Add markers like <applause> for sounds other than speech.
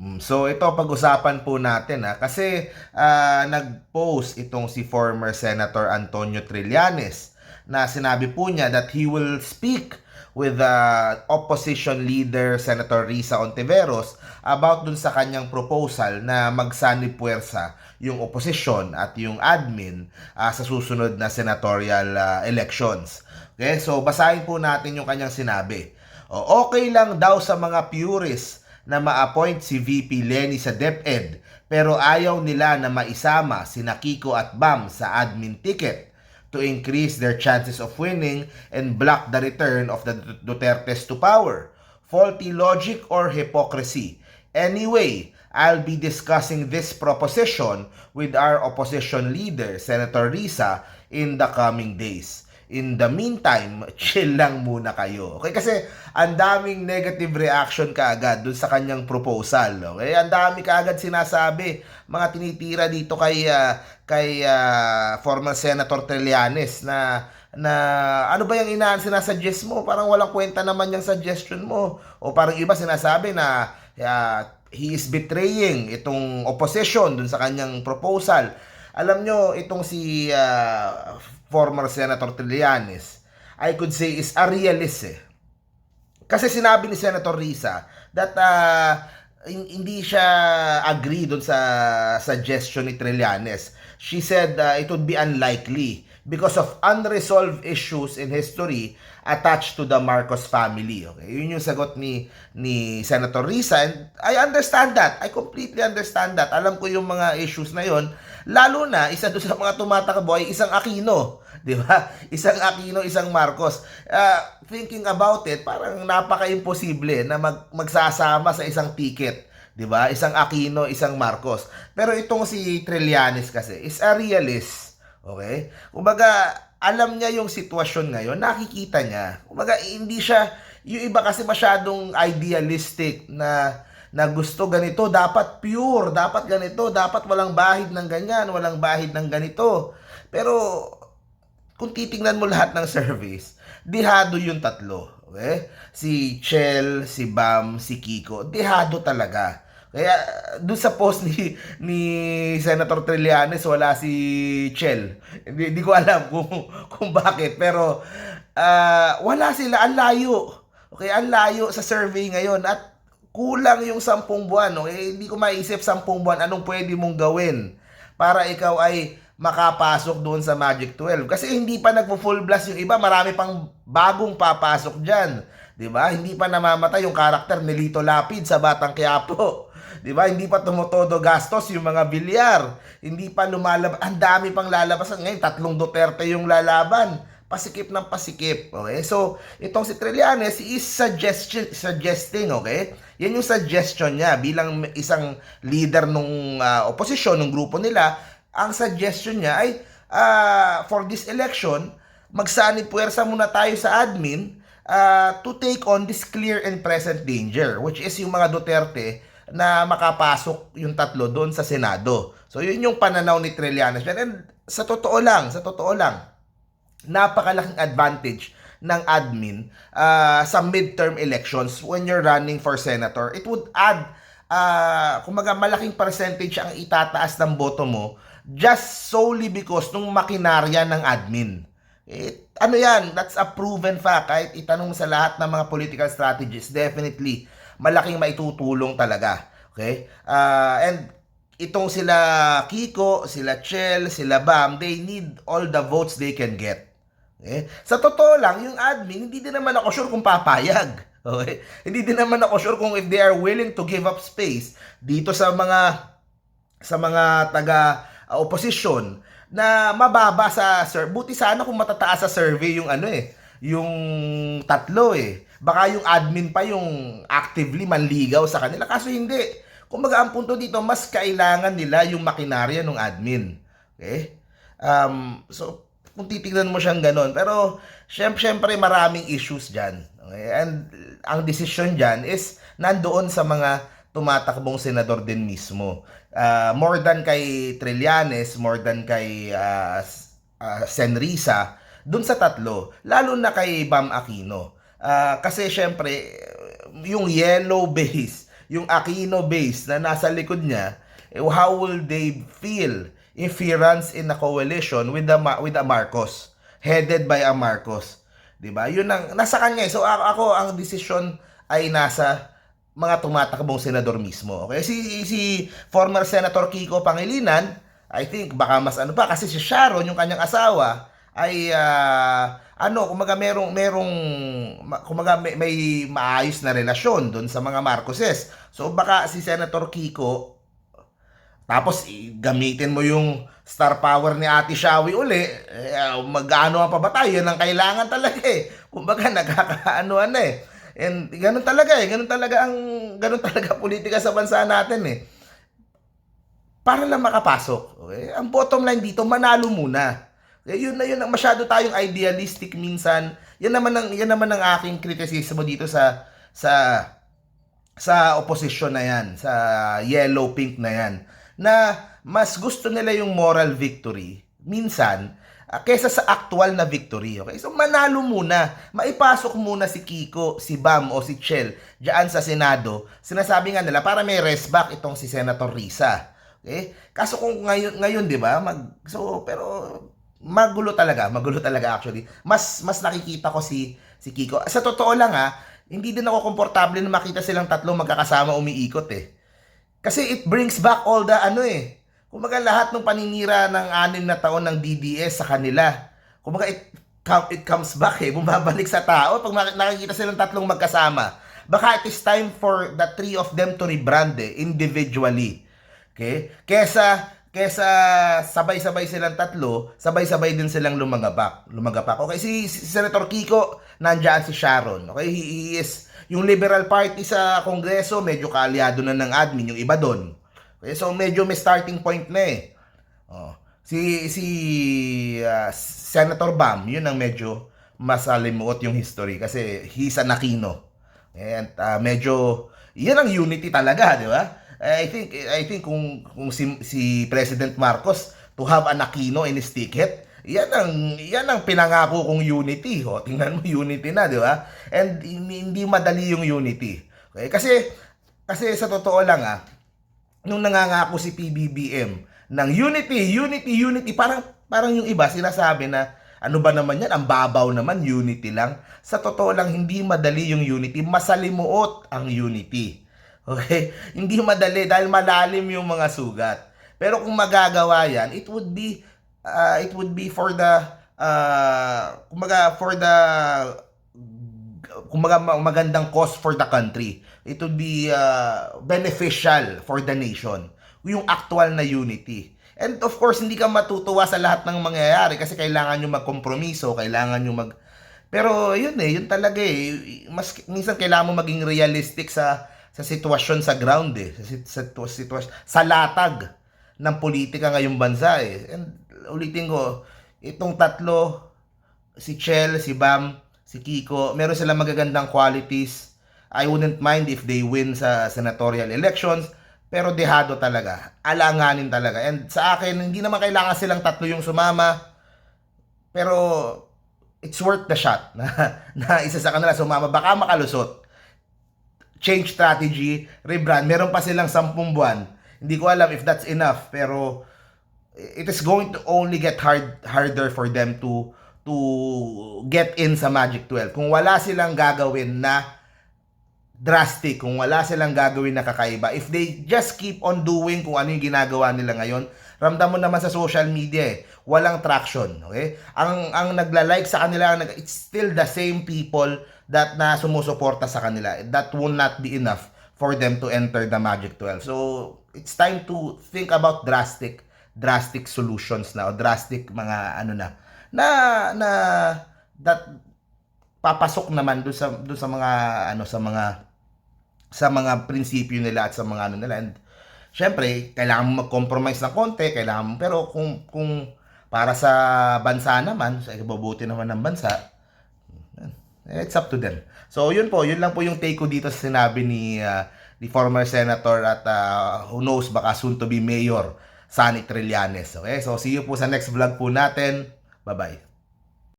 Mm, So ito pag-usapan po natin ha kasi ah, nag-post itong si former Senator Antonio Trillanes na sinabi po niya that he will speak with the opposition leader Senator Risa Ontiveros about dun sa kanyang proposal na magsani puwersa yung opposition at yung admin ah, sa susunod na senatorial ah, elections. Okay, so basahin po natin yung kanyang sinabi. O, okay lang daw sa mga purists na ma-appoint si VP Lenny sa DepEd pero ayaw nila na maisama si Kiko at Bam sa admin ticket to increase their chances of winning and block the return of the Dutertes to power. Faulty logic or hypocrisy? Anyway, I'll be discussing this proposition with our opposition leader, Senator Risa, in the coming days. In the meantime, chill lang muna kayo. Okay? Kasi ang daming negative reaction kaagad dun sa kanyang proposal. Okay? Ang dami kaagad sinasabi, mga tinitira dito kay ah, kay ah, former Senator Trillanes na na ano ba yung inaan sinasuggest mo? Parang walang kwenta naman yung suggestion mo. O parang iba sinasabi na ah, he is betraying itong opposition dun sa kanyang proposal. Alam nyo, itong si ah, former Senator Trillanes, I could say is a realist eh. Kasi sinabi ni Senator Risa that hin- hindi siya agree doon sa suggestion ni Trillanes. She said uh, it would be unlikely because of unresolved issues in history attached to the Marcos family. Okay, yun yung sagot ni ni Senator Risa and I understand that. I completely understand that. Alam ko yung mga issues na yon. Lalo na isa doon sa mga tumatakbo ay isang Aquino, <laughs> 'di ba? Isang Aquino, isang Marcos. Ah, thinking about it, parang napaka-imposible na mag magsasama sa isang ticket. 'di ba? Isang Aquino, isang Marcos. Pero itong si Trillanes kasi is a realist. Okay? Kumbaga, alam niya yung sitwasyon ngayon, nakikita niya. Kumbaga, hindi siya, yung iba kasi masyadong idealistic na na gusto ganito, dapat pure, dapat ganito, dapat walang bahid ng ganyan, walang bahid ng ganito. Pero, kung titingnan mo lahat ng surveys, dihado yung tatlo. Okay? Si Chel, si Bam, si Kiko, dihado talaga. Kaya doon sa post ni ni Senator Trillanes wala si Chel. Hindi, hindi ko alam kung kung bakit pero ah, wala sila ang layo. Okay, ang layo sa survey ngayon at kulang yung sampung buwan. Okay? Hindi ko maisip sampung buwan anong pwede mong gawin para ikaw ay makapasok doon sa Magic 12. Kasi hindi pa nagpo-full blast yung iba, marami pang bagong papasok diyan. 'Di ba? Hindi pa namamatay yung karakter ni Lito Lapid sa Batang Quiapo. <laughs> 'Di ba? Hindi pa tumutodo gastos yung mga bilyar. Hindi pa lumalabas. Ang dami pang lalabasan. Ngayon, tatlong Duterte yung lalaban. Pasikip ng pasikip. Okay? So, itong si Trillanes is suggestion, suggesting, okay? Yan yung suggestion niya bilang isang leader nung ah, oposisyon, nung grupo nila. Ang suggestion niya ay ah, for this election, magsani puwersa muna tayo sa admin uh, to take on this clear and present danger, which is yung mga Duterte na makapasok yung tatlo doon sa Senado. So, yun yung pananaw ni Trillanes. And sa totoo lang, sa totoo lang, napakalaking advantage ng admin uh, sa midterm elections when you're running for senator. It would add, uh, kumaga malaking percentage ang itataas ng boto mo just solely because nung makinarya ng admin. Eh, ano yan, that's a proven fact. Kahit itanong sa lahat ng mga political strategies, definitely, malaking maitutulong talaga. Okay? Ah, and itong sila Kiko, sila Chel, sila Bam, they need all the votes they can get. Okay? Sa totoo lang, yung admin, hindi din naman ako sure kung papayag. <laughs> Okay? Hindi din naman ako sure kung if they are willing to give up space dito sa mga sa mga taga uh, opposition na mababa sa sir. Buti sana kung matataas sa survey yung ano eh, yung tatlo eh. Baka yung admin pa yung actively manligaw sa kanila kaso hindi. Kumbaga ang punto dito mas kailangan nila yung makinarya ng admin. Okay? Um, so kung titingnan mo siyang ganun. Pero, syempre, syempre maraming issues dyan. Okay? And, ang decision dyan is nandoon sa mga tumatakbong senador din mismo. Uh, more than kay Trillanes, more than kay uh, uh, Senrisa, dun sa tatlo, lalo na kay Bam Aquino. Uh, kasi syempre, yung yellow <laughs> base, yung Aquino base na nasa likod niya, eh, how will they feel if he runs in a coalition with the Ma- with a Marcos, headed by a Marcos? 'Di ba? Yun ang nasa kanya. eh. So ako, ako ang desisyon ay nasa mga tumatakbong senador mismo. Okay? Si si former Senator Kiko Pangilinan, I think baka mas ano pa kasi si Sharon yung kanyang asawa ay ah, ano, kumaga merong merong ma- kumaga may, may maayos na relasyon doon sa mga Marcoses. So baka si Senator Kiko tapos gamitin mo yung star power ni Ate Shawi uli, eh, mag-ano pa ba tayo? Yan ang kailangan talaga eh. Kumbaga nagkakaanoan na eh. And ganun talaga eh, ganun talaga ang ganun talaga politika sa bansa natin eh. Para lang makapasok. Okay? Ang bottom line dito, manalo muna. Eh, yun na yun, masyado tayong idealistic minsan. Yan naman ang yan naman ang aking kritisismo dito sa sa sa opposition na yan, sa yellow pink na yan, na mas gusto nila yung moral victory minsan ah, kesa sa actual na victory. Okay? So manalo muna. Maipasok muna si Kiko, si Bam o si Chel diyan sa Senado. Sinasabi nga nila para may rest back itong si Senator Risa. Okay? Kaso kung ngayon ngayon 'di ba? Mag so pero magulo talaga, magulo talaga actually. Mas mas nakikita ko si si Kiko. Sa totoo lang ha, hindi din ako komportable na makita silang tatlo magkakasama umiikot eh. Kasi it brings back all the ano eh. Kumbaga lahat ng paninira ng anim na taon ng DDS sa kanila. Kumbaga it, it comes back eh. Bumabalik sa tao pag nakikita silang tatlong magkasama. Baka it is time for the three of them to rebrand eh, individually. Okay? Kesa kesa sabay-sabay silang tatlo, sabay-sabay din silang lumagabak. Lumagapak. Okay, si, si Senator Kiko, nandiyan si Sharon. Okay, he, he is yung Liberal Party sa Kongreso, medyo kaalyado na ng admin, yung iba doon. Okay, so medyo may starting point na eh. Oh. Si si ah, Senator Bam, yun ang medyo masalimuot yung history kasi he's an Aquino. And ah, medyo yan ang unity talaga, di ba? I think I think kung kung si, si President Marcos to have an Aquino in his ticket, yan ang yan ang pinangako kong unity. Ho, tingnan mo unity na, di ba? And hindi, hindi madali yung unity. Okay? Kasi kasi sa totoo lang ah, nung nangangako si PBBM ng unity, unity, unity, parang parang yung iba sinasabi na ano ba naman yan, ang babaw naman, unity lang. Sa totoo lang, hindi madali yung unity, masalimuot ang unity. Okay? <laughs> Hindi madali dahil malalim yung mga sugat. Pero kung magagawa yan, it would be uh, it would be for the uh, kumbaga for the kumbaga ma- magandang cause for the country. It would be uh, beneficial for the nation. Yung actual na unity. And of course, hindi ka matutuwa sa lahat ng mangyayari kasi kailangan nyo magkompromiso, kailangan nyo mag... Pero yun eh, yun talaga eh. Mas, minsan kailangan mo maging realistic sa sa sitwasyon sa ground eh. Sa, sa, sa sitwasyon, sa latag ng politika ngayong bansa eh. And ulitin ko, itong tatlo, si Chel, si Bam, si Kiko, meron silang magagandang qualities. I wouldn't mind if they win sa senatorial elections, pero dehado talaga. Alanganin talaga. And sa akin, hindi naman kailangan silang tatlo yung sumama, pero it's worth the shot <laughs> na, na isa sa kanila sumama. Baka makalusot. Change strategy, rebrand. Meron pa silang sampung buwan. Hindi ko alam if that's enough, pero it is going to only get hard harder for them to to get in sa Magic 12. Kung wala silang gagawin na drastic, kung wala silang gagawin na kakaiba, if they just keep on doing kung ano yung ginagawa nila ngayon, ramdam mo naman sa social media eh, walang traction, okay? Ang ang nagla-like sa kanila, it's still the same people that na sumusuporta sa kanila. That will not be enough for them to enter the Magic 12. So, it's time to think about drastic drastic solutions na o drastic mga ano na na na that papasok naman doon sa doon sa mga ano sa mga sa mga prinsipyo nila at sa mga ano nila and syempre kailangan mo mag-compromise ng konti kailangan mo pero kung kung para sa bansa naman sa ibabuti naman ng bansa it's up to them. So yun po yun lang po yung take ko dito sa sinabi ni ah, ni former senator at ah, who knows baka soon to be mayor Sunny Trillanes. Okay? So see you po sa next vlog po natin. Bye bye